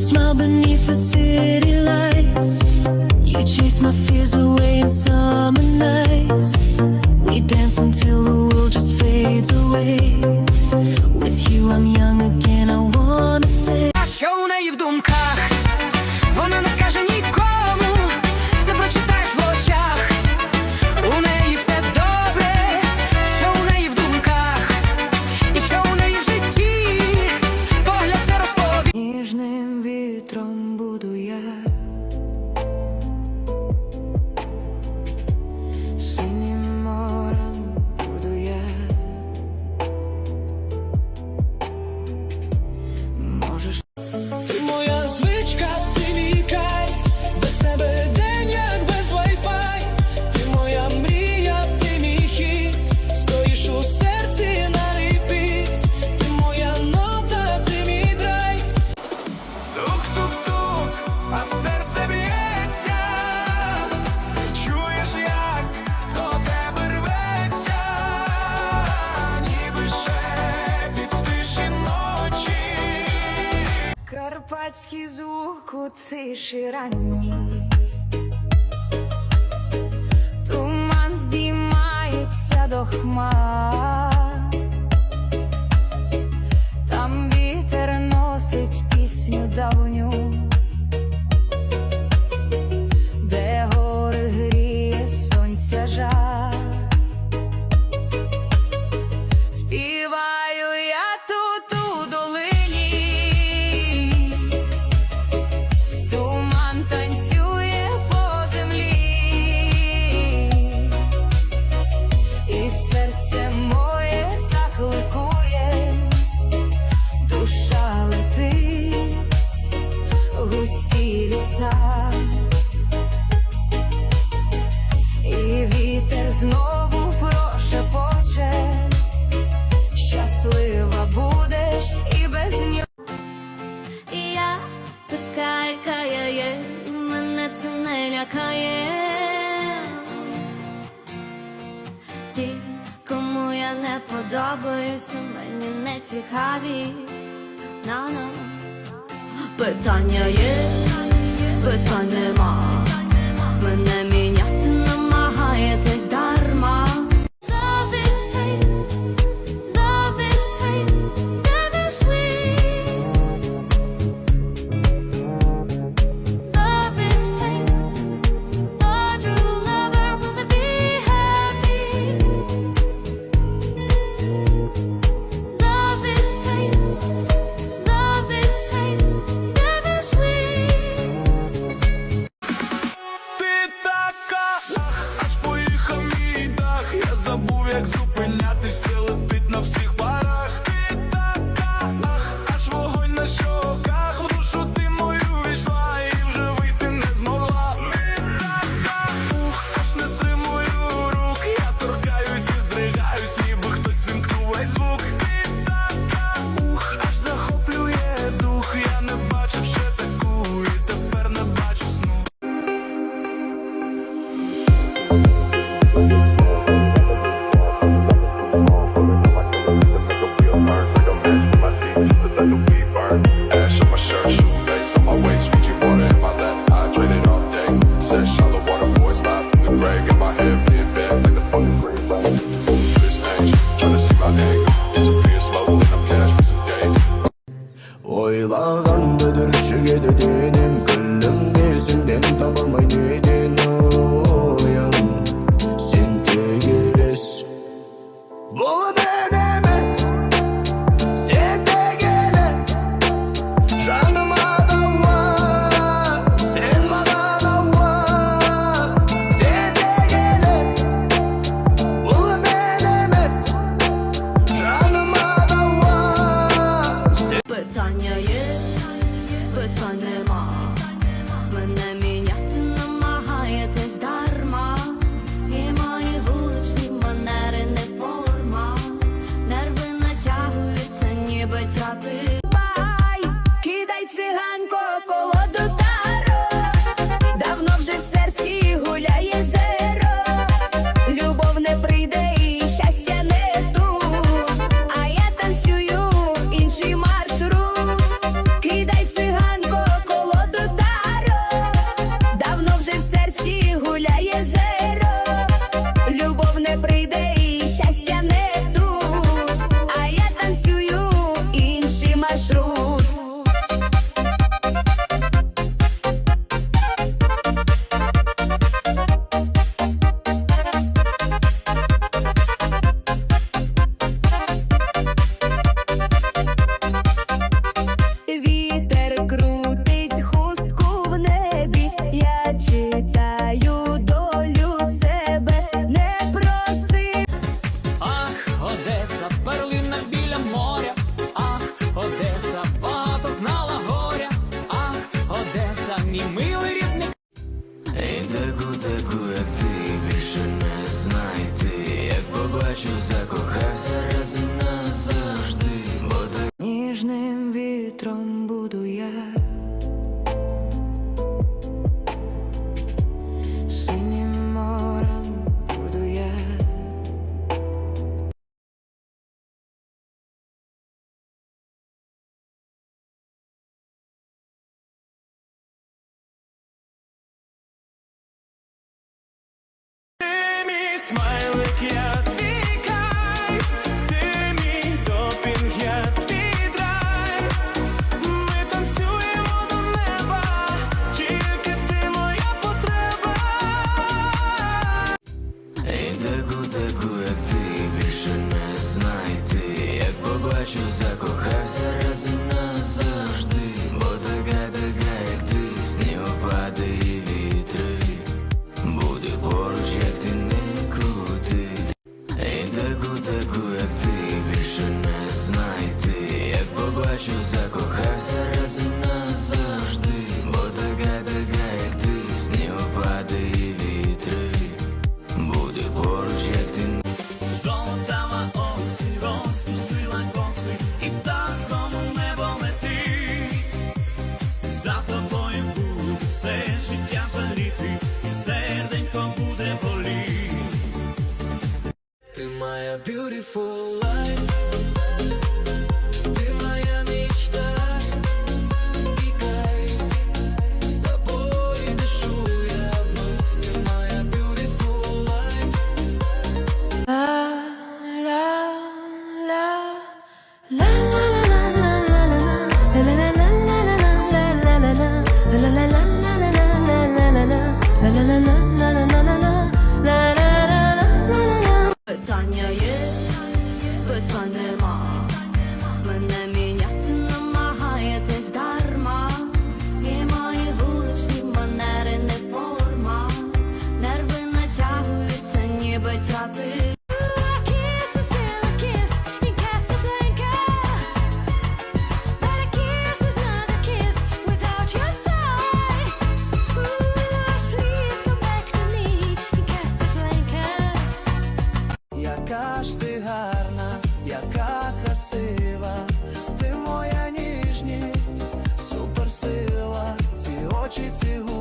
smile beneath the city lights. You chase my fears away in summer nights. We dance until the world just fades away. With you, I'm young again. Козацький звук у тиші ранній туман здіймається до хмар. густі ліса, і вітер знову прошепоче, щаслива будеш і без нього. І я така, яка я є, мене це не лякає. Ті, кому я не подобаюся, мені не цікаві. На-на питань є, питань нема. jak бачу за кохання. за тобою буду все життя жаліти, і серденько буде боліти. Ти моя beautiful life яка ж ти гарна, яка красива, ти моя ніжність, суперсила, ці очі ці губи.